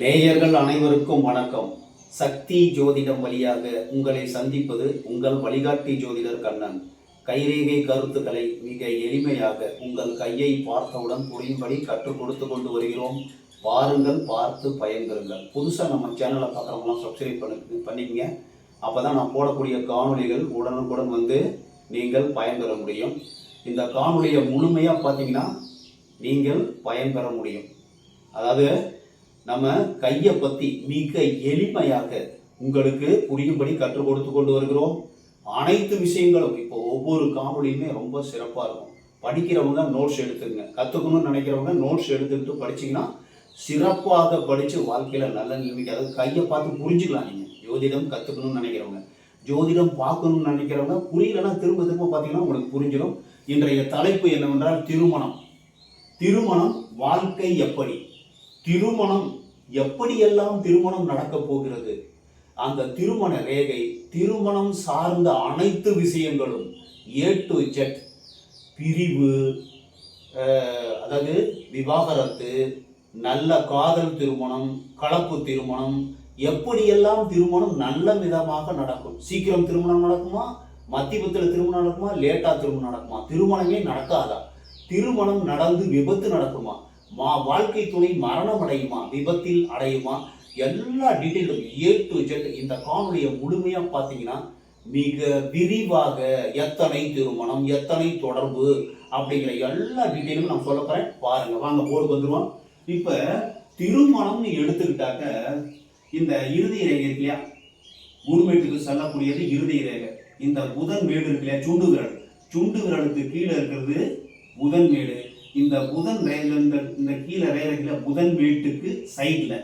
நேயர்கள் அனைவருக்கும் வணக்கம். சக்தி ஜோதிடம் வழியாக உங்களை சந்திப்பது உங்கள் வழிகாட்டி ஜோதிடர் கண்ணன். கைரேகை கருத்துக்களை மிக எளிமையாக உங்கள் கையை பார்த்தவுடன் புரியும்படி கற்றுக் கொடுத்து கொண்டு வருகிறோம். பாருங்கள் பார்த்து பயன்பெறுங்கள். புதுசாக நம்ம சேனலை பார்க்குறவங்களாம் சப்ஸ்கிரைப் பண்ணி பண்ணிக்கங்க. அப்போ தான் நான் போடக்கூடிய காணொளிகள் உடனுக்குடன் வந்து நீங்கள் பயன்பெற முடியும். இந்த காணொலியை முழுமையாக பார்த்தீங்கன்னா நீங்கள் பயன்பெற முடியும். அதாவது நம்ம கையை பற்றி மிக எளிமையாக உங்களுக்கு புரியும்படி கற்றுக் கொடுத்து கொண்டு வருகிறோம். அனைத்து விஷயங்களும் இப்போ ஒவ்வொரு காணொளியுமே ரொம்ப சிறப்பாக இருக்கும். படிக்கிறவங்க நோட்ஸ் எடுத்துங்க. கற்றுக்கணும்னு நினைக்கிறவங்க நோட்ஸ் எடுத்துக்கிட்டு படிச்சிங்கன்னா சிறப்பாக படித்து வாழ்க்கையில் நல்ல நிலைமைக்கு அதாவது கையை பார்த்து புரிஞ்சுக்கலாம் நீங்கள் ஜோதிடம் கற்றுக்கணும்னு நினைக்கிறவங்க. ஜோதிடம் பார்க்கணும்னு நினைக்கிறவங்க புரியலன்னா திரும்ப திரும்ப பார்த்தீங்கன்னா உங்களுக்கு புரிஞ்சிடும். இன்றைய தலைப்பு என்னவென்றால் திருமணம். திருமணம் வாழ்க்கை எப்படி? திருமணம் எப்படியெல்லாம் திருமணம் நடக்கப் போகிறது? அந்த திருமண ரேகை திருமணம் சார்ந்த அனைத்து விஷயங்களும் ஏ டு ஜெட் பிரிவு அதாவது விவாகரத்து நல்ல காதல் திருமணம் கலப்பு திருமணம் எப்படியெல்லாம் திருமணம் நல்ல விதமாக நடக்கும்? சீக்கிரம் திருமணம் நடக்குமா? மத்தியபத்தில் திருமணம் நடக்குமா? லேட்டாக திருமணம் நடக்குமா? திருமணமே நடக்காதா? திருமணம் நடந்து விபத்து நடக்குமா? மா வாழ்க்கை துணை மரணம் அடையுமா? விபத்தில் அடையுமா? எல்லா டீட்டெயிலும் ஏ டு ஜெட் இந்த காணொலியை முழுமையாக பார்த்தீங்கன்னா மிக விரிவாக எத்தனை திருமணம் எத்தனை தொடர்பு அப்படிங்கிற எல்லா டீட்டெயிலும் நான் சொல்ல போகிறேன் பாருங்க வாங்க போருக்கு வந்துடுவோம் இப்போ திருமணம்னு எடுத்துக்கிட்டாக்க இந்த இறுதி ரேகை இருக்கு இல்லையா? குருமேட்டுக்கு செல்லக்கூடியது இறுதி ரேகை. இந்த புதன் மேடு இருக்கு இல்லையா? சுண்டு விரல் சுண்டு விரலுக்கு கீழே இருக்கிறது புதன் மேடு. இந்த புதன் ரேகை இந்த இந்த கீழே ரேகையில் புதன் வீட்டுக்கு சைடில்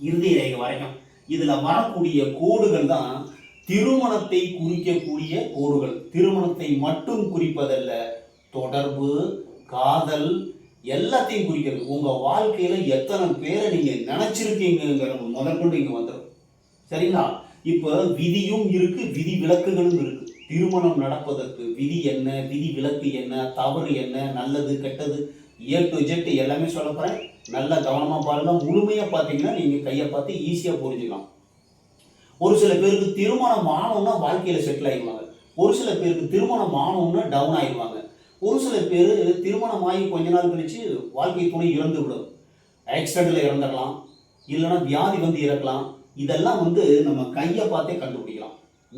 இறுதி ரேகை வரைக்கும். இதில் வரக்கூடிய கோடுகள் தான் திருமணத்தை குறிக்கக்கூடிய கோடுகள். திருமணத்தை மட்டும் குறிப்பதல்ல தொடர்பு காதல் எல்லாத்தையும் குறிக்கிறது. உங்கள் வாழ்க்கையில் எத்தனை பேரை நீங்கள் நினச்சிருக்கீங்கிற முதற்கொண்டு இங்கே வந்துடும் சரிங்களா? இப்போ விதியும் இருக்குது விதி விலக்குகளும் இருக்குது திருமணம் நடப்பதற்கு விதி என்ன விதி விலக்கு என்ன தவறு என்ன நல்லது கெட்டது ஏ டு ஜெட் எல்லாமே சொல்ல போகிறேன் நல்லா கவனமாக பாருங்கள் முழுமையாக பார்த்தீங்கன்னா நீங்கள் கையை பார்த்து ஈஸியாக புரிஞ்சுக்கலாம். ஒரு சில பேருக்கு திருமணம் ஆனோம்னா வாழ்க்கையில் செட்டில் ஆயிடுவாங்க. ஒரு சில பேருக்கு திருமணம் ஆனோம்னா டவுன் ஆகிடுவாங்க ஒரு சில பேர் திருமணம் ஆகி கொஞ்ச நாள் கழிச்சு வாழ்க்கை துணை இறந்து விடும். ஆக்சிடெண்ட்டில் இறந்துடலாம். இல்லைன்னா வியாதி வந்து இறக்கலாம். இதெல்லாம் வந்து நம்ம கையை பார்த்தே கண்டுபிடிக்கலாம்.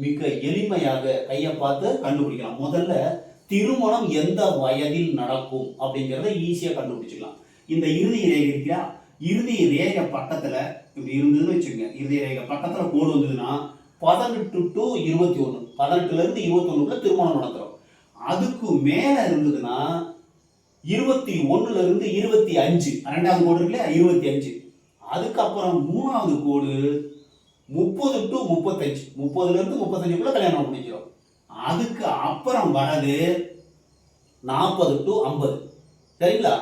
மிக எளிமையாக கையை பார்த்து கண்டுபிடிக்கலாம். முதல்ல திருமணம் எந்த வயதில் நடக்கும் அப்படிங்கிறத ஈஸியாக கண்டுபிடிச்சிக்கலாம். இந்த இறுதி ரேகை இருக்கியா இறுதி ரேகை பக்கத்தில் இப்படி இருந்ததுன்னு வச்சுக்கோங்க. இறுதி ரேகை பக்கத்தில் கோடு வந்ததுன்னா பதினெட்டு டு இருபத்தி ஒன்று பதினெட்டுலேருந்து இருபத்தொன்னுக்குள்ள திருமணம் நடத்துகிறோம் அதுக்கு மேலே இருந்ததுன்னா இருபத்தி ஒன்றுலேருந்து இருபத்தி அஞ்சு ரெண்டாவது கோடு இருக்குல்லையா? இருபத்தி அஞ்சு அதுக்கப்புறம் மூணாவது கோடு முப்பது டு முப்பத்தஞ்சு. முப்பதுலேருந்து முப்பத்தஞ்சுக்குள்ளே கல்யாணம் முடிஞ்சிடும் அதுக்கு அப்புறம் வரது நாற்பது டு ஐம்பது. சரிங்களா?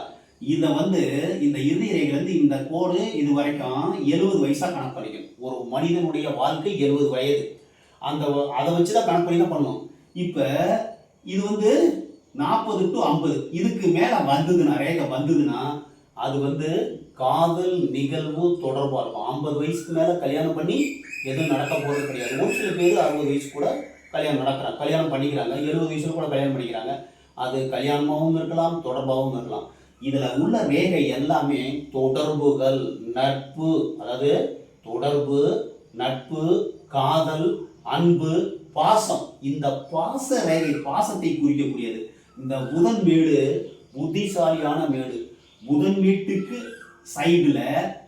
இதை வந்து இந்த இறுதி ரேகையிலேருந்து இந்த கோடு இது வரைக்கும் எழுபது வயசாக கணக்கு பண்ணிக்கணும். ஒரு மனிதனுடைய வாழ்க்கை எழுபது வயது. அந்த அதை வச்சு தான் கணக்கு பண்ணி தான் பண்ணணும். இப்போ இது வந்து நாற்பது டு ஐம்பது. இதுக்கு மேலே வந்ததுன்னா ரேகை வந்ததுன்னா அது வந்து காதல் நிகழ்வு தொடர்பாக இருக்கும். ஐம்பது வயசுக்கு மேலே கல்யாணம் பண்ணி எதுவும் நடக்க போகிறது கிடையாது. ஒரு சில பேர் அறுபது வயசு கூட கல்யாணம் நடக்கிறாங்க கல்யாணம் பண்ணிக்கிறாங்க. எழுபது வயசுல கூட கல்யாணம் பண்ணிக்கிறாங்க. அது கல்யாணமாகவும் இருக்கலாம் தொடர்பாகவும் இருக்கலாம். இதில் உள்ள ரேகை எல்லாமே தொடர்புகள் நட்பு அதாவது தொடர்பு நட்பு காதல் அன்பு பாசம். இந்த பாச ரேகை பாசத்தை குறிக்கக்கூடியது. இந்த புதன் மேடு புத்திசாலியான மேடு. புதன் வீட்டுக்கு சைடுல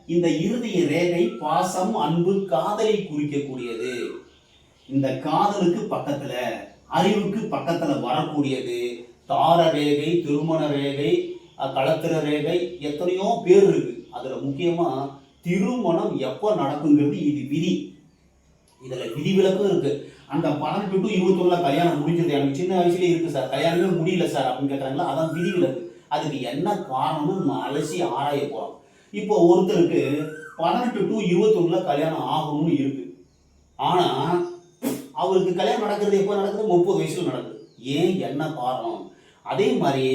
இந்த இறுதிய ரேகை பாசம் அன்பு காதலை குறிக்கக்கூடியது. இந்த காதலுக்கு பக்கத்துல அறிவுக்கு பக்கத்துல வரக்கூடியது. தார ரேகை திருமண ரேகை களத்திர ரேகை எத்தனையோ பேர் இருக்கு. அதுல முக்கியமா திருமணம் எப்போ நடக்குங்கிறது இது விதி. இதுல விதிவிலக்கும் இருக்கு. அந்த பன்னெண்டு டு இருபத்தொன்னுல கல்யாணம் முடிஞ்சது. எனக்கு சின்ன வயசுல இருக்கு சார். கல்யாணமே முடியல சார் அப்படின்னு கேட்டாங்களா அதான் விதிவிலக்கு. அதுக்கு என்ன காரணம்னு நம்ம அலசி ஆராய போறோம். இப்போ ஒருத்தருக்கு பதினெட்டு டு இருபத்தொன்னுல கல்யாணம் ஆகணும்னு இருக்கு. ஆனா அவருக்கு கல்யாணம் நடக்கிறது எப்போ நடக்குது? முப்பது வயசுல நடக்குது. ஏன்? என்ன காரணம்? அதே மாதிரி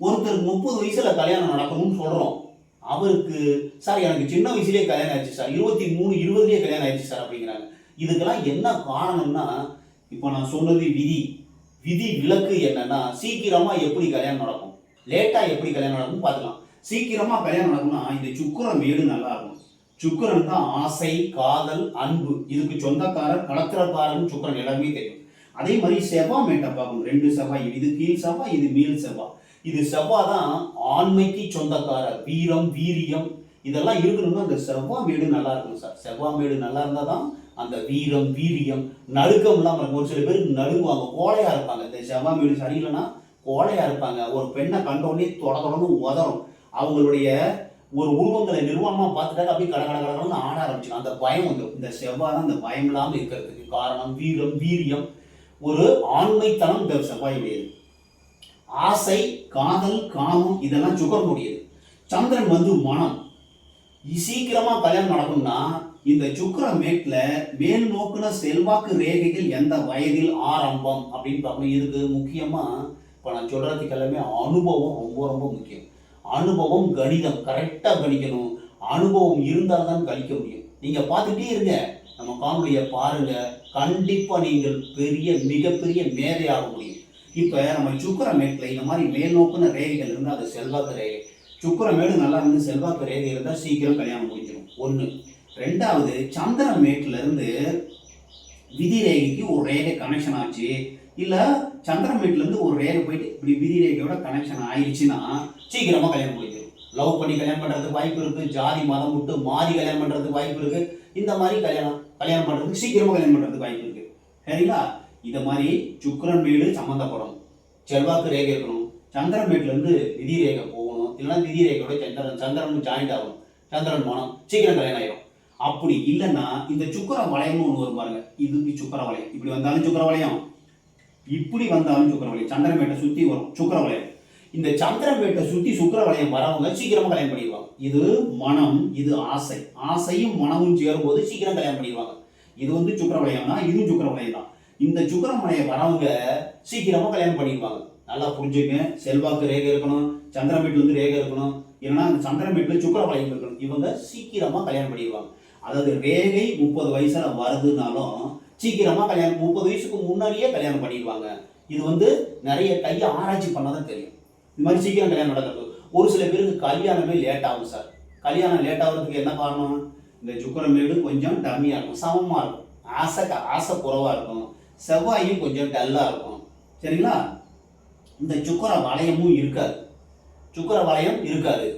ஒருத்தருக்கு முப்பது வயசுல கல்யாணம் நடக்கணும்னு சொல்றோம். அவருக்கு சார் எனக்கு சின்ன வயசுலயே கல்யாணம் ஆயிடுச்சு சார். இருபத்தி மூணு இருபதுலேயே கல்யாணம் ஆயிடுச்சு சார் அப்படிங்கிறாங்க. இதுக்கெல்லாம் என்ன காரணம்னா இப்போ நான் சொன்னது விதி. விதி விலக்கு என்னன்னா சீக்கிரமா எப்படி கல்யாணம் நடக்கும்? லேட்டா எப்படி கல்யாணம் நடக்கும் பார்த்துக்கலாம். சீக்கிரமாக கல்யாணம் நடக்கும்னா இந்த சுக்கரம் வீடு நல்லா இருக்கும் சுக்கரன் தான் ஆசை காதல் அன்பு. இதுக்கு சொந்தக்காரர் கலத்திரக்காரன் சுக்கரன் எல்லாமே தெரியும். அதே மாதிரி செவ்வாய் மேட்டை பார்க்கணும். ரெண்டு செவ்வாய். இது கீழ் செவ்வாய் இது மீள் செவ்வாய். இது செவ்வாய் தான் ஆண்மைக்கு சொந்தக்காரர். வீரம் வீரியம் இதெல்லாம் இருக்கணும்னா அந்த செவ்வாய் வீடு நல்லா இருக்கும் சார். செவ்வாய் வீடு நல்லா இருந்தால் தான் அந்த வீரம் வீரியம் நடுக்கம் இல்லாமல் இருக்கும். ஒரு சில பேர் நடுங்குவாங்க கோழையாக இருப்பாங்க. இந்த செவ்வாய் வீடு சரியில்லைன்னா கோழையாக இருப்பாங்க. ஒரு பெண்ணை கண்டோடனே தொட தொடர்ந்து உதறும். அவங்களுடைய ஒரு உருவங்களை நிர்வாணமாக பார்த்துட்டாக்க அப்படியே கட கட கடன்னு ஆட ஆரம்பிச்சிடும். அந்த பயம் வந்துடும். இந்த செவ்வாய் தான் அந்த பயம் இல்லாமல் இருக்கிறதுக்கு காரணம் வீரம் வீரியம். ஒரு ஆண்மைத்தனம் இந்த செவ்வாய் உடையது ஆசை காதல் காமம் இதெல்லாம் சுக்கரனுடையது சந்திரன் வந்து மனம். சீக்கிரமா கல்யாணம் நடக்கும்னா இந்த சுக்கர மேட்ல மேல் நோக்குன செல்வாக்கு ரேகைகள் எந்த வயதில் ஆரம்பம் அப்படின்னு பார்க்கணும். இதுக்கு முக்கியமா இப்போ நான் சொல்றதுக்கு எல்லாமே அனுபவம் ரொம்ப ரொம்ப முக்கியம். அனுபவம் கணிதம் கரெக்டாக கணிக்கணும். அனுபவம் இருந்தால் தான் கணிக்க முடியும். நீங்கள் பார்த்துட்டே இருங்க. நம்ம காணொலியை பாருங்க. கண்டிப்பாக நீங்கள் பெரிய மிகப்பெரிய மேதையாக முடியும். இப்போ நம்ம சுக்கிர இந்த மாதிரி மேல் நோக்குன ரேகைகள் இருந்தால் அது செல்வாக்கு ரேகை. சுக்கிர மேடு நல்லா இருந்து செல்வாக்கு ரேகை இருந்தால் சீக்கிரம் கல்யாணம் முடிஞ்சிடும். ஒன்று ரெண்டாவது சந்திர விதி ரேகைக்கு ஒரு ரேகை கனெக்ஷன் ஆச்சு. இல்லை சந்திரன் வீட்டிலேருந்து ஒரு ரேகை போயிட்டு இப்படி விதி ரேகையோட கனெக்ஷன் ஆயிடுச்சுன்னா சீக்கிரமாக கல்யாணம் முடியுது லவ் பண்ணி கல்யாணம் பண்ணுறதுக்கு வாய்ப்பு இருக்குது ஜாதி மதம் விட்டு மாறி கல்யாணம் பண்ணுறதுக்கு வாய்ப்பு இருக்குது இந்த மாதிரி கல்யாணம் கல்யாணம் பண்ணுறதுக்கு சீக்கிரமாக கல்யாணம் பண்ணுறதுக்கு வாய்ப்பு இருக்குது சரிங்களா? இதை மாதிரி சுக்கரன் வீடு சம்மந்தப்படும். செல்வாக்கு ரேகை இருக்கணும். சந்திரன் வீட்டிலேருந்து விதி ரேகை போகணும். இல்லைன்னா விதி ரேகையோட சந்திரன் சந்திரன் ஜாயிண்ட் ஆகணும் சந்திரன் போனோம் சீக்கிரம் கல்யாணம் ஆயிடும் அப்படி இல்லைன்னா இந்த சுக்கர வளையம்னு ஒன்று வரும் பாருங்க. இதுக்கு சுக்கர வளையம். இப்படி வந்தாலும் சுக்கர வளையம். இப்படி வந்தாலும் சுக்கர வளையம் சந்திரமேட்டை சுத்தி வரும் சுக்கர வளையம் இந்த சந்திரமேட்டை சுத்தி சுக்கர வளையம் வரவங்க சீக்கிரமாக கல்யாணம் பண்ணிடுவாங்க. இது மனம் இது ஆசை. ஆசையும் மனமும் சேரும்போது சீக்கிரம் கல்யாணம் பண்ணிடுவாங்க. இது வந்து சுக்கர வளையம்னா இதுவும் சுக்கர வளையம் தான். இந்த சுக்கர வளையம் வரவங்க சீக்கிரமா கல்யாணம் பண்ணிடுவாங்க. நல்லா புரிஞ்சுங்க. செல்வாக்கு ரேகை இருக்கணும். சந்திரமேட்டுல வந்து ரேகை இருக்கணும். இல்லைன்னா அந்த சந்திரமேட்டில் சுக்கர வளையம் இருக்கணும். இவங்க சீக்கிரமா கல்யாணம் பண்ணிடுவாங்க. அதாவது ரேகை முப்பது வயசுல வருதுனாலும் சீக்கிரமா கல்யாணம் முப்பது வயசுக்கு முன்னாடியே கல்யாணம் பண்ணிடுவாங்க. இது வந்து நிறைய கையை ஆராய்ச்சி பண்ணாதான் தெரியும். இது மாதிரி சீக்கிரம் கல்யாணம் நடக்கிறது ஒரு சில பேருக்கு கல்யாணமே லேட் ஆகும் சார் கல்யாணம் லேட் ஆகுறதுக்கு என்ன காரணம்? இந்த சுக்கரமேடு கொஞ்சம் டம்மியாக இருக்கும் சமமாக இருக்கும். ஆசை ஆசை குறவாக இருக்கும். செவ்வாயும் கொஞ்சம் டல்லாக இருக்கும். சரிங்களா? இந்த சுக்கர வளையமும் இருக்காது. சுக்கர வளையம் இருக்காது.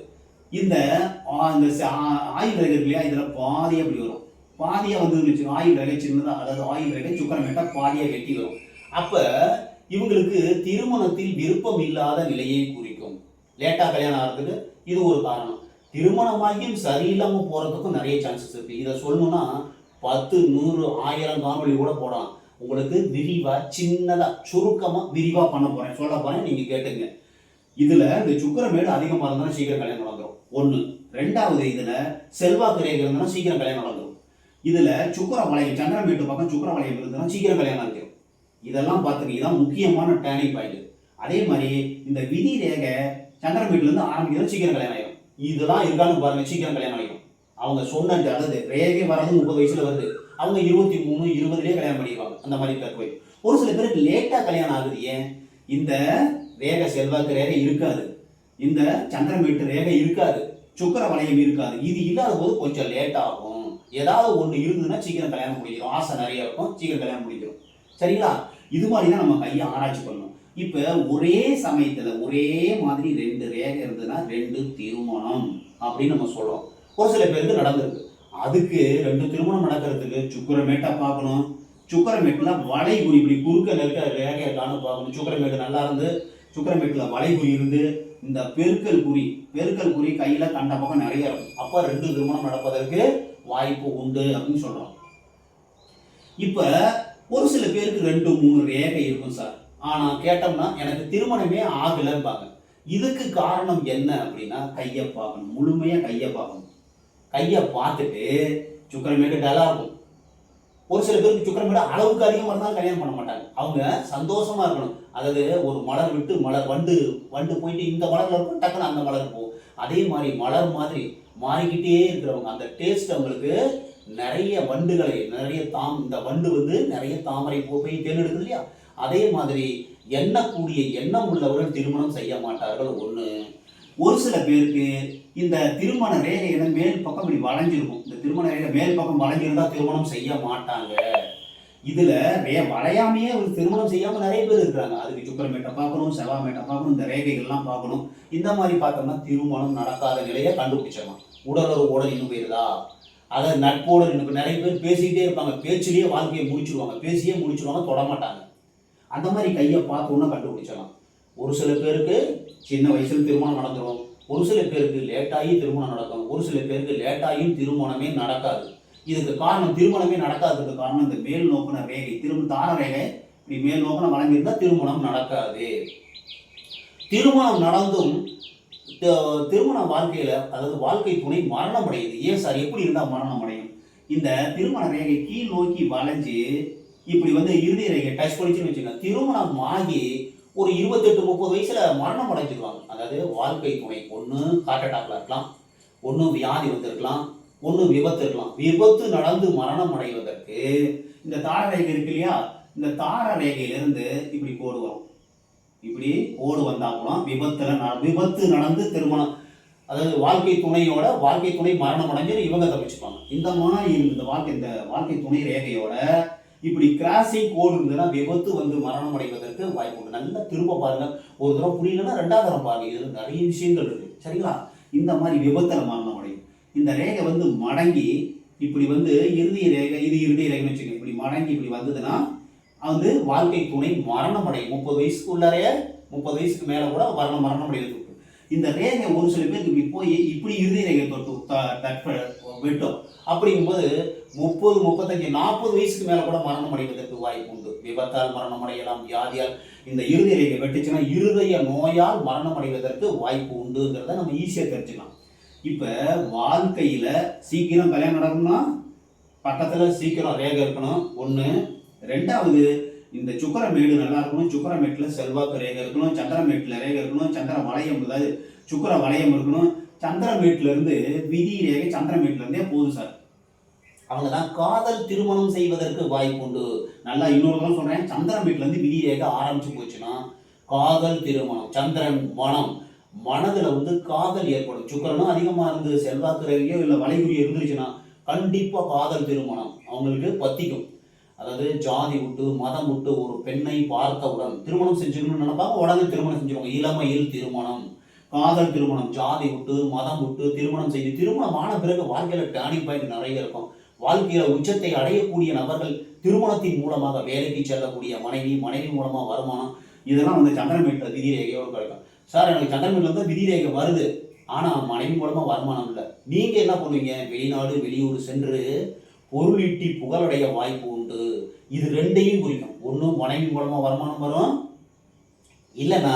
இந்த இந்த ஆயுள் இருக்கு இல்லையா? இதில் பாதி அப்படி வரும். பாதியாக வந்து வச்சுக்கோங்க. ஆயுள் ரேகை சின்னதா அதாவது ஆயுள் ரேகை சுக்கரம் பாதியாக வெட்டி வரும். அப்போ இவங்களுக்கு திருமணத்தில் விருப்பம் இல்லாத நிலையை குறிக்கும். லேட்டாக கல்யாணம் ஆகிறதுக்கு இது ஒரு காரணம். திருமணமாகியும் சரியில்லாமல் போகிறதுக்கும் நிறைய சான்சஸ் இருக்குது இதை சொல்லணும்னா பத்து நூறு ஆயிரம் காணொளி கூட போடலாம். உங்களுக்கு விரிவாக சின்னதாக சுருக்கமாக விரிவாக பண்ண போகிறேன் சொல்ல போகிறேன் நீங்கள் கேட்டுங்க. இதில் இந்த சுக்கரமேடு அதிகமாக இருந்தாலும் சீக்கிரம் கல்யாணம் நடந்துடும் ஒன்று ரெண்டாவது இதில் செல்வாக்கு ரேகை இருந்தாலும் சீக்கிரம் கல்யாணம் நடந்துடும் இதில் சுக்கர சந்திரன் வீட்டு பக்கம் சுக்கர வளையம் இருந்ததுன்னா சீக்கிரம் கல்யாணம் ஆகிடும். இதெல்லாம் பார்த்துங்க இதான் முக்கியமான டேர்னிங் பாயிண்ட் அதே மாதிரி இந்த விதி ரேகை சந்திரன் இருந்து ஆரம்பிக்கிறது சீக்கிரம் கல்யாணம் ஆகிடும். இதெல்லாம் இருக்கான்னு பாருங்க சீக்கிரம் கல்யாணம் ஆகிடும். அவங்க சொன்ன அதாவது ரேகை வர்றது முப்பது வயசுல வருது. அவங்க இருபத்தி மூணு இருபதுலேயே கல்யாணம் பண்ணிடுவாங்க. அந்த மாதிரி தற்போது ஒரு சில பேருக்கு லேட்டாக கல்யாணம் ஆகுது ஏன்? இந்த ரேகை செல்வாக்கு ரேகை இருக்காது. இந்த சந்திரமேட்டு ரேகை இருக்காது. சுக்கர வளையம் இருக்காது. இது இல்லாத போது கொஞ்சம் லேட் ஆகும். ஏதாவது ஒன்று இருந்ததுன்னா சீக்கிரம் கல்யாணம் முடிக்கிறோம் ஆசை நிறைய இருக்கும் சீக்கிரம் கல்யாணம் முடிக்கிறோம் சரிங்களா? இது மாதிரி தான் நம்ம கையை ஆராய்ச்சி பண்ணணும். இப்போ ஒரே சமயத்தில் ஒரே மாதிரி ரெண்டு ரேகை இருந்ததுன்னா ரெண்டு திருமணம் அப்படின்னு நம்ம சொல்கிறோம் ஒரு சில பேருக்கு நடந்திருக்கு. அதுக்கு ரெண்டு திருமணம் நடக்கிறதுக்கு சுக்கரமேட்டாக பார்க்கணும். சுக்கரமேட்டில் வளைகுறி இப்படி குறுக்க இருக்க ரேகையை காண பார்க்கணும். சுக்கரமேட்டு நல்லா இருந்து சுக்கரமேட்டில் வளைகுறி இருந்து இந்த பெருக்கல் குறி பெருக்கல் குறி கையில் கண்ட பக்கம் நிறைய இருக்கும். அப்போ ரெண்டு திருமணம் நடப்பதற்கு வாய்ப்பு உண்டு அப்படின்னு சொல்கிறோம் இப்போ ஒரு சில பேருக்கு ரெண்டு மூணு ரேகை இருக்கும் சார். ஆனால் கேட்டோம்னா எனக்கு திருமணமே ஆகலைம்பாங்க. இதுக்கு காரணம் என்ன அப்படின்னா கையை பார்க்கணும். முழுமையாக கையை பார்க்கணும். கையை பார்த்துட்டு சுக்கரமேட்டு டலாக இருக்கும். ஒரு சில பேருக்கு சுக்கரமேடு அளவுக்கு அதிகமாக இருந்தாலும் கல்யாணம் பண்ண மாட்டாங்க. அவங்க சந்தோஷமாக இருக்கணும். அதாவது ஒரு மலர் விட்டு மலர் வண்டு வண்டு போயிட்டு இந்த மலர்ல இருக்கும் டக்குன்னு அந்த மலர் போகும். அதே மாதிரி மலர் மாதிரி மாறிக்கிட்டே இருக்கிறவங்க. அந்த டேஸ்ட் அவங்களுக்கு நிறைய வண்டுகளை நிறைய தாம் இந்த வண்டு வந்து நிறைய தாமரை போய் தேர்ந்தெடுக்குது இல்லையா? அதே மாதிரி எண்ணக்கூடிய எண்ணம் உள்ளவர்கள் திருமணம் செய்ய மாட்டார்கள். ஒன்று ஒரு சில பேருக்கு இந்த திருமண ரேகை என்ன மேல் பக்கம் இப்படி வளைஞ்சிருக்கும். இந்த திருமண ரேகை மேல் பக்கம் வளைஞ்சிருந்தா திருமணம் செய்ய மாட்டாங்க. இதுல வளையாமையே ஒரு திருமணம் செய்யாம நிறைய பேர் இருக்கிறாங்க. அதுக்கு சுக்கரமேட்டை பார்க்கணும் செவ்வாமேட்டை பார்க்கணும் இந்த ரேகைகள்லாம் பார்க்கணும். இந்த மாதிரி பார்த்தோம்னா திருமணம் நடக்காத நிலையை கண்டுபிடிச்சிடலாம். உடலுறவோட நின்று போயிருதா? அதை நட்போட நின்று நிறைய பேர் பேசிக்கிட்டே இருப்பாங்க. பேச்சிலேயே வாழ்க்கையை முடிச்சிருவாங்க. பேசியே முடிச்சிருவாங்க தொடமாட்டாங்க அந்த மாதிரி கையை பார்த்தோன்னா கண்டுபிடிச்சிடலாம். ஒரு சில பேருக்கு சின்ன வயசுல திருமணம் நடந்துடும் ஒரு சில பேருக்கு லேட்டாகி திருமணம் நடக்கும். ஒரு சில பேருக்கு லேட்டாகியும் திருமணமே நடக்காது. இதுக்கு காரணம் திருமணமே நடக்காததுக்கு காரணம் இந்த மேல் நோக்கின ரேகை திரும்ப தார ரேகை இப்படி மேல் நோக்கின வழங்கியிருந்தா திருமணம் நடக்காது. திருமணம் நடந்தும் திருமண வாழ்க்கையில அதாவது வாழ்க்கை துணை மரணம் அடையுது ஏன் சார்? எப்படி இருந்தால் மரணம் அடையும் இந்த திருமண ரேகை கீழ் நோக்கி வளைஞ்சு இப்படி வந்து இறுதி ரேகை டச் பண்ணிச்சுன்னு வச்சுக்கோங்க. திருமணம் ஆகி ஒரு இருபத்தெட்டு முப்பது வயசுல மரணம் அடைஞ்சிருவாங்க அதாவது வாழ்க்கை துணை ஒன்று ஹார்ட் அட்டாக்ல இருக்கலாம் ஒன்று வியாதி வந்திருக்கலாம் ஒன்று விபத்து இருக்கலாம் விபத்து நடந்து மரணம் அடைவதற்கு இந்த தார ரேகை இருக்கு இல்லையா? இந்த தார ரேகையிலிருந்து இப்படி கோடு வரும் இப்படி கோடு வந்தா கூட விபத்தில் விபத்து நடந்து திருமணம் அதாவது வாழ்க்கை துணையோட வாழ்க்கை துணை மரணம் அடைஞ்சு இவங்க தப்பிச்சுப்பாங்க. இந்த மாதிரி இந்த வாழ்க்கை இந்த வாழ்க்கை துணை ரேகையோட இப்படி கிராசிங் கோடு இருந்ததுன்னா விபத்து வந்து மரணம் அடைவதற்கு வாய்ப்பு உண்டு. நல்லா திரும்ப பாருங்க. ஒரு தடவை புரியலன்னா ரெண்டாவது தரம் பாருங்க. இது நிறைய விஷயங்கள் இருக்கு. சரிங்களா? இந்த மாதிரி விபத்தில் மரணம் இந்த ரேகை வந்து மடங்கி இப்படி வந்து இறுதி ரேகை இது இறுதி ரேகைன்னு வச்சுக்கோங்க. இப்படி மடங்கி இப்படி வந்ததுன்னா வந்து வாழ்க்கை துணை மரணம் அடையும் முப்பது வயசுக்கு உள்ளாரைய முப்பது வயசுக்கு மேலே கூட மரணம் மரணம் அடையிறது இந்த ரேகை ஒரு சில பேருக்கு இப்படி போய் இப்படி இறுதி ரேகை தொட்டு த- வெட்டும். அப்படிங்கும்போது முப்பது முப்பத்தஞ்சு நாற்பது வயசுக்கு மேலே கூட மரணம் அடைவதற்கு வாய்ப்பு உண்டு. விபத்தால் மரணம் அடையலாம் வியாதியால் இந்த இறுதி ரேகை வெட்டுச்சுன்னா இருதய நோயால் மரணம் அடைவதற்கு வாய்ப்பு உண்டுங்கிறத நம்ம ஈஸியாக தெரிஞ்சுக்கலாம். இப்போ வாழ்க்கையில் சீக்கிரம் கல்யாணம் நடக்கணும்னா பட்டத்தில் சீக்கிரம் ரேகை இருக்கணும். ஒன்று ரெண்டாவது இந்த சுக்கரமேடு நல்லா இருக்கணும். சுக்கரமேட்டில் செல்வாக்கு ரேகை இருக்கணும். சந்திரமேட்டில் ரேகை இருக்கணும். சந்திர வளையம் அதாவது சுக்கர வளையம் இருக்கணும். சந்திரமேட்டிலேருந்து விதி ரேகை சந்திரமேட்டிலேருந்தே போதும் சார். அவங்க தான் காதல் திருமணம் செய்வதற்கு வாய்ப்பு உண்டு. நல்லா இன்னொரு தடவை சொல்றேன். சந்திரமேட்டுல விதி ரேகை ஆரம்பிச்சு போச்சுன்னா காதல் திருமணம் சந்திரன் மனம். மனதுல வந்து காதல் ஏற்படும். சுக்கரனும் அதிகமா இருந்து செல்வாக்கு ரவியோ இல்ல வளைகுறியோ இருந்துச்சுன்னா கண்டிப்பா காதல் திருமணம். அவங்களுக்கு பத்திக்கும். அதாவது ஜாதி விட்டு மதம் விட்டு ஒரு பெண்ணை பார்த்தவுடன் திருமணம் செஞ்சுக்கணும்னு நினைப்பாங்க உடனே திருமணம் செஞ்சுருவாங்க. இளமையில் திருமணம். காதல் திருமணம். ஜாதி விட்டு மதம் விட்டு திருமணம் செய்து திருமணம் ஆன பிறகு வாழ்க்கையில டேர்னிங் பாயிண்ட் நிறைய இருக்கும். வாழ்க்கையில உச்சத்தை அடையக்கூடிய நபர்கள் திருமணத்தின் மூலமாக வேலைக்கு செல்லக்கூடிய மனைவி மனைவி மூலமா வருமானம். இதெல்லாம் வந்து சந்திரமேட்டில் விதி ரேகையோடு கிடைக்கும். சார் எனக்கு சந்திரமேட்டில் வந்து விதி ரேகை வருது. ஆனால் மனைவி மூலமாக வருமானம் இல்லை. நீங்கள் என்ன பண்ணுவீங்க? வெளிநாடு வெளியூர் சென்று பொருள் ஈட்டி புகழடைய வாய்ப்பு உண்டு. இது ரெண்டையும் குறிக்கும். ஒன்றும் மனைவி மூலமாக வருமானம் வரும். இல்லைன்னா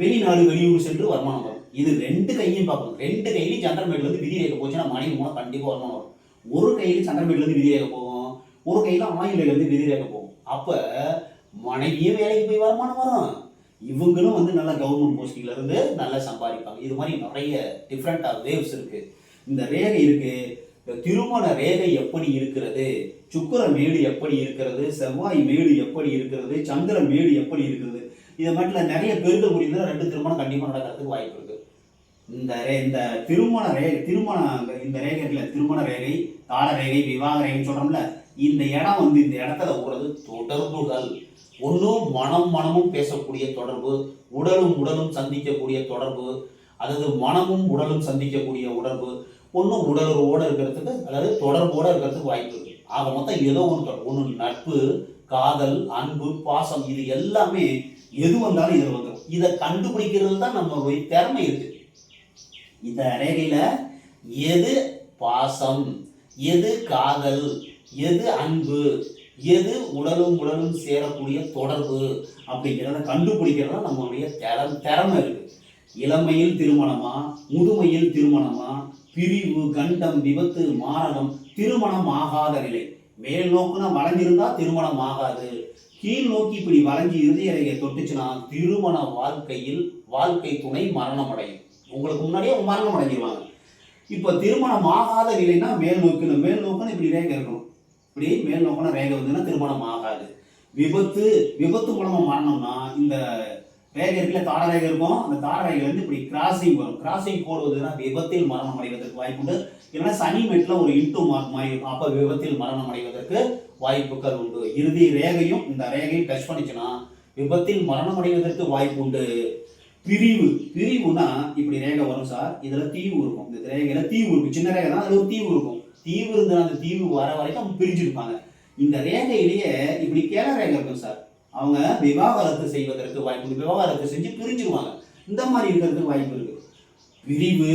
வெளிநாடு வெளியூர் சென்று வருமானம் வரும். இது ரெண்டு கையும் பார்க்கணும். ரெண்டு கையிலையும் சந்திரமேட்ல இருந்து போச்சுன்னா மனைவி மூலம் கண்டிப்பாக வருமானம் வரும். ஒரு கையில் சந்திரமேட்ல விதிரேகை போகும். ஒரு கையில் ஆயுள்ல இருந்து போகும். அப்போ மனைவியும் வேலைக்கு போய் வருமானம் வரும். இவங்களும் வந்து நல்ல கவர்மெண்ட் போஸ்டிங்ல இருந்து நல்லா சம்பாதிப்பாங்க. இது மாதிரி நிறைய டிஃப்ரெண்ட் ஆஃப் வேவ்ஸ் இருக்கு. இந்த ரேகை இருக்கு. இந்த திருமண ரேகை எப்படி இருக்கிறது? சுக்கர மேடு எப்படி இருக்கிறது? செவ்வாய் மேடு எப்படி இருக்கிறது? சந்திர மேடு எப்படி இருக்கிறது? இது மட்டும் நிறைய பெருக்க முடியுதுன்னா ரெண்டு திருமணம் கண்டிப்பாக நடக்கிறதுக்கு வாய்ப்பு இருக்கு. இந்த ரே இந்த திருமண ரேகை திருமண இந்த ரேகைல திருமண ரேகை கால ரேகை விவாக ரேகைன்னு சொல்கிறோம்ல இந்த இடம் வந்து இந்த இடத்துல உள்ளது தொடர்புகள். ஒன்றும் மனம் மனமும் பேசக்கூடிய தொடர்பு உடலும் உடலும் சந்திக்கக்கூடிய தொடர்பு அதாவது மனமும் உடலும் சந்திக்கக்கூடிய உடர்பு. ஒன்றும் உடலோடு இருக்கிறதுக்கு அல்லது தொடர்போடு இருக்கிறதுக்கு வாய்ப்பு இருக்கு. ஆக மொத்தம் ஏதோ ஒன்று ஒன்று நட்பு காதல் அன்பு பாசம் இது எல்லாமே எது வந்தாலும் இதில் வந்துடும் இதை கண்டுபிடிக்கிறது தான் நம்மளுடைய திறமை இருக்கு. இந்த ரேகையில எது பாசம் எது காதல் எது அன்பு? எது உடலும் உடலும் சேரக்கூடிய தொடர்பு? அப்படிங்கிறத கண்டுபிடிக்கிறதா நம்மளுடைய திறம் திறமை இருக்கு. இளமையில் திருமணமா? முதுமையில் திருமணமா? பிரிவு கண்டம் விபத்து மாரணம் திருமணம் ஆகாத நிலை. மேல் நோக்குனா வளைஞ்சிருந்தா திருமணம் ஆகாது. கீழ் நோக்கி இப்படி வளைஞ்சி இருந்து அறையை தொட்டுச்சுன்னா திருமண வாழ்க்கையில் வாழ்க்கை துணை மரணம் அடையும் உங்களுக்கு முன்னாடியே மரணம் அடைஞ்சிருவாங்க இப்போ திருமணம் ஆகாத நிலைன்னா மேல் நோக்கணும் மேல் நோக்குன்னு இப்படி இருக்கணும். இப்படி மேல் நோக்கின ரேகை வந்ததுன்னா திருமணம் ஆகாது. விபத்து விபத்து மூலமாக மரணம்னா இந்த ரேகை இருக்குல்ல தார ரேகை இருக்கும். அந்த தார ரேகை வந்து இப்படி கிராசிங் வரும். கிராசிங் போடுவதுன்னா விபத்தில் மரணம் அடைவதற்கு வாய்ப்பு உண்டு. இல்லைன்னா சனி மெட்டில் ஒரு இன்ட்டு மார்க் மாதிரி இருக்கும். அப்போ விபத்தில் மரணம் அடைவதற்கு வாய்ப்புகள் உண்டு. இறுதி ரேகையும் இந்த ரேகையும் டச் பண்ணிச்சுன்னா விபத்தில் மரணம் அடைவதற்கு வாய்ப்பு உண்டு. பிரிவு. பிரிவுனா இப்படி ரேகை வரும் சார். இதில் தீவு இருக்கும். இந்த ரேகையில் தீவு இருக்கும். சின்ன ரேகை தான் அது ஒரு தீவு இருக்கும். தீவு இருந்த அந்த தீவு வர வரைக்கும் அவங்க பிரிஞ்சிருப்பாங்க. இந்த ரேகையிலேயே இப்படி கேள ரேகை இருக்கும் சார். அவங்க விவாகரத்து செய்வதற்கு வாய்ப்பு உண்டு. விவாகரத்து செஞ்சு பிரிஞ்சிருவாங்க. இந்த மாதிரி இருக்கிறதுக்கு வாய்ப்பு இருக்கு. பிரிவு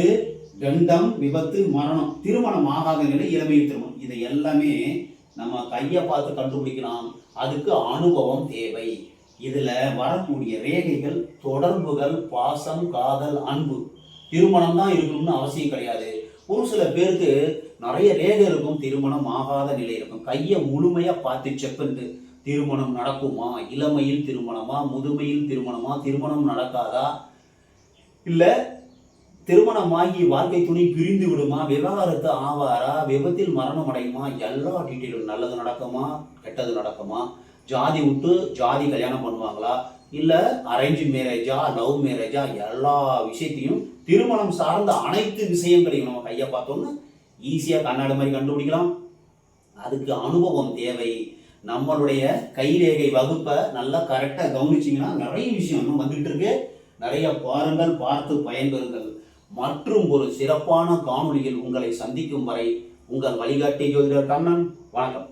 கண்டம் விபத்து மரணம் திருமணம் ஆகாத நிலை இளமையை திருமணம். இதை எல்லாமே நம்ம கையை பார்த்து கண்டுபிடிக்கலாம். அதுக்கு அனுபவம் தேவை. இதில் வரக்கூடிய ரேகைகள் தொடர்புகள் பாசம் காதல் அன்பு. திருமணம் தான் இருக்கணும்னு அவசியம் கிடையாது. ஒரு சில பேருக்கு நிறைய ரேகை இருக்கும் திருமணம் ஆகாத நிலை இருக்கும். கையை முழுமையா பார்த்து செக் பண்ணிட்டு திருமணம் நடக்குமா? இளமையில் திருமணமா? முதுமையில் திருமணமா? திருமணம் நடக்காதா? இல்ல திருமணமாகி வாழ்க்கை துணை பிரிந்து விடுமா? விவகாரத்து ஆவாரா? விபத்தில் மரணம் அடையுமா? எல்லா டீட்டெயிலும் நல்லது நடக்குமா? கெட்டது நடக்குமா? ஜாதி விட்டு ஜாதி கல்யாணம் பண்ணுவாங்களா? இல்ல அரேஞ்ச் மேரேஜா லவ் மேரேஜா எல்லா விஷயத்தையும் திருமணம் சார்ந்த அனைத்து விஷயங்களையும் நம்ம கையை பார்த்தோம்னா ஈஸியாக கண்ணாடி மாதிரி கண்டுபிடிக்கலாம். அதுக்கு அனுபவம் தேவை. நம்மளுடைய கைரேகை வகுப்பை நல்லா கரெக்டாக கவனிச்சிங்கன்னா நிறைய விஷயம் இன்னும் வந்துட்டு இருக்கு. நிறைய பாருங்கள் பார்த்து பயன்பெறுங்கள். மற்றும் ஒரு சிறப்பான காணொலியில் உங்களை சந்திக்கும் வரை உங்கள் வழிகாட்டி ஜோதிடர் கண்ணன். வணக்கம்.